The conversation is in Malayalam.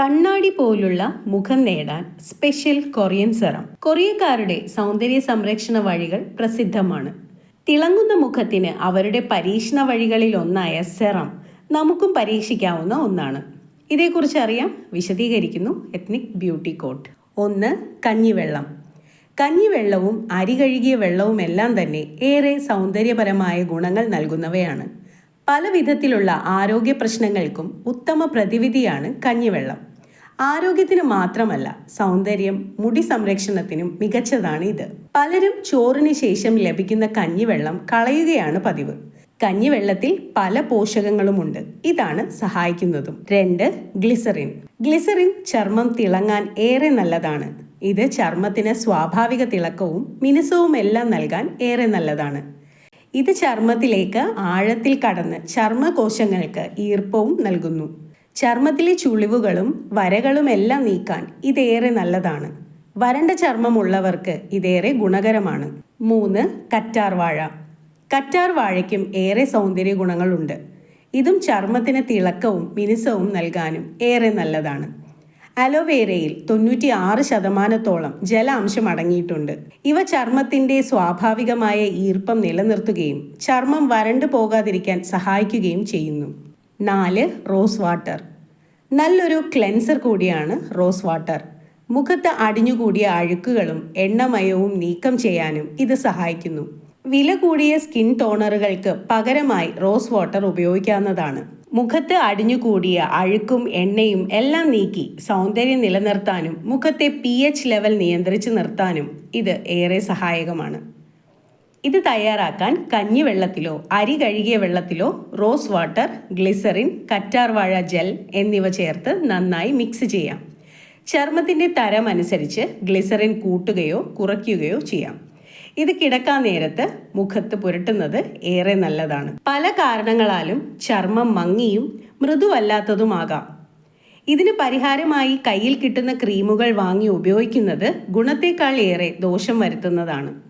കണ്ണാടി പോലുള്ള മുഖം നേടാൻ സ്പെഷ്യൽ കൊറിയൻ സെറം. കൊറിയക്കാരുടെ സൗന്ദര്യ സംരക്ഷണ വഴികൾ പ്രസിദ്ധമാണ്. തിളങ്ങുന്ന മുഖത്തിന് അവരുടെ പരീക്ഷണ വഴികളിൽ ഒന്നായ സെറം നമുക്കും പരീക്ഷിക്കാവുന്ന ഒന്നാണ്. ഇതേക്കുറിച്ച് അറിയാം വിശദീകരിക്കുന്നു എത്നിക് ബ്യൂട്ടി കോട്ട്. ഒന്ന് കഞ്ഞിവെള്ളം. കഞ്ഞിവെള്ളവും അരി കഴുകിയ വെള്ളവും എല്ലാം തന്നെ ഏറെ സൗന്ദര്യപരമായ ഗുണങ്ങൾ നൽകുന്നവയാണ്. പല വിധത്തിലുള്ള ആരോഗ്യ പ്രശ്നങ്ങൾക്കും ഉത്തമ പ്രതിവിധിയാണ് കഞ്ഞിവെള്ളം. ആരോഗ്യത്തിന് മാത്രമല്ല സൗന്ദര്യം മുടി സംരക്ഷണത്തിനും മികച്ചതാണ് ഇത് പലരും ചോറിന് ശേഷം ലഭിക്കുന്ന കഞ്ഞിവെള്ളം കളയുകയാണ് പതിവ്. കഞ്ഞിവെള്ളത്തിൽ പല പോഷകങ്ങളുമുണ്ട്. ഇതാണ് സഹായിക്കുന്നതും. രണ്ട് ഗ്ലിസറിൻ. ഗ്ലിസറിൻ ചർമ്മം തിളങ്ങാൻ ഏറെ നല്ലതാണ്. ഇത് ചർമ്മത്തിന് സ്വാഭാവിക തിളക്കവും മിനുസവും എല്ലാം നൽകാൻ ഏറെ നല്ലതാണ്. ഇത് ചർമ്മത്തിലേക്ക് ആഴത്തിൽ കടന്ന് ചർമ്മകോശങ്ങൾക്ക് ഈർപ്പവും നൽകുന്നു. ചർമ്മത്തിലെ ചുളിവുകളും വരകളും എല്ലാം നീക്കാൻ ഇതേറെ നല്ലതാണ്. വരണ്ട ചർമ്മമുള്ളവർക്ക് ഇതേറെ ഗുണകരമാണ്. മൂന്ന് കറ്റാർ വാഴ. കറ്റാർ വാഴയ്ക്കും ഏറെ സൗന്ദര്യ ഗുണങ്ങളുണ്ട്. ഇതും ചർമ്മത്തിന് തിളക്കവും മിനുസവും നൽകാനും ഏറെ നല്ലതാണ്. അലോവേരയിൽ തൊണ്ണൂറ്റി ആറ് ശതമാനത്തോളം ജലാംശം അടങ്ങിയിട്ടുണ്ട്. ഇവ ചർമ്മത്തിന്റെ സ്വാഭാവികമായ ഈർപ്പം നിലനിർത്തുകയും ചർമ്മം വരണ്ടു പോകാതിരിക്കാൻ സഹായിക്കുകയും ചെയ്യുന്നു. നാല് റോസ് വാട്ടർ. നല്ലൊരു ക്ലെൻസർ കൂടിയാണ് റോസ് വാട്ടർ. മുഖത്ത് അടിഞ്ഞുകൂടിയ അഴുക്കുകളും എണ്ണമയവും നീക്കം ചെയ്യാനും ഇത് സഹായിക്കുന്നു. വില കൂടിയ സ്കിൻ ടോണറുകൾക്ക് പകരമായി റോസ് വാട്ടർ ഉപയോഗിക്കാവുന്നതാണ്. മുഖത്ത് അടിഞ്ഞുകൂടിയ അഴുക്കും എണ്ണയും എല്ലാം നീക്കി സൗന്ദര്യം നിലനിർത്താനും മുഖത്തെ പി ലെവൽ നിയന്ത്രിച്ച് നിർത്താനും ഇത് ഏറെ സഹായകമാണ്. ഇത് തയ്യാറാക്കാൻ കഞ്ഞിവെള്ളത്തിലോ അരി കഴുകിയ വെള്ളത്തിലോ റോസ് വാട്ടർ ഗ്ലിസറിൻ കറ്റാർവാഴ ജെൽ എന്നിവ ചേർത്ത് നന്നായി മിക്സ് ചെയ്യാം. ചർമ്മത്തിന്റെ തരം അനുസരിച്ച് ഗ്ലിസറിൻ കൂട്ടുകയോ കുറയ്ക്കുകയോ ചെയ്യാം. ഇത് കിടക്കാൻ നേരത്ത് മുഖത്ത് പുരട്ടുന്നത് ഏറെ നല്ലതാണ്. പല കാരണങ്ങളാലും ചർമ്മം മങ്ങിയും മൃദുവല്ലാത്തതുമാകാം. ഇതിന് പരിഹാരമായി കയ്യിൽ കിട്ടുന്ന ക്രീമുകൾ വാങ്ങി ഉപയോഗിക്കുന്നത് ഗുണത്തേക്കാൾ ഏറെ ദോഷം വരുത്തുന്നതാണ്.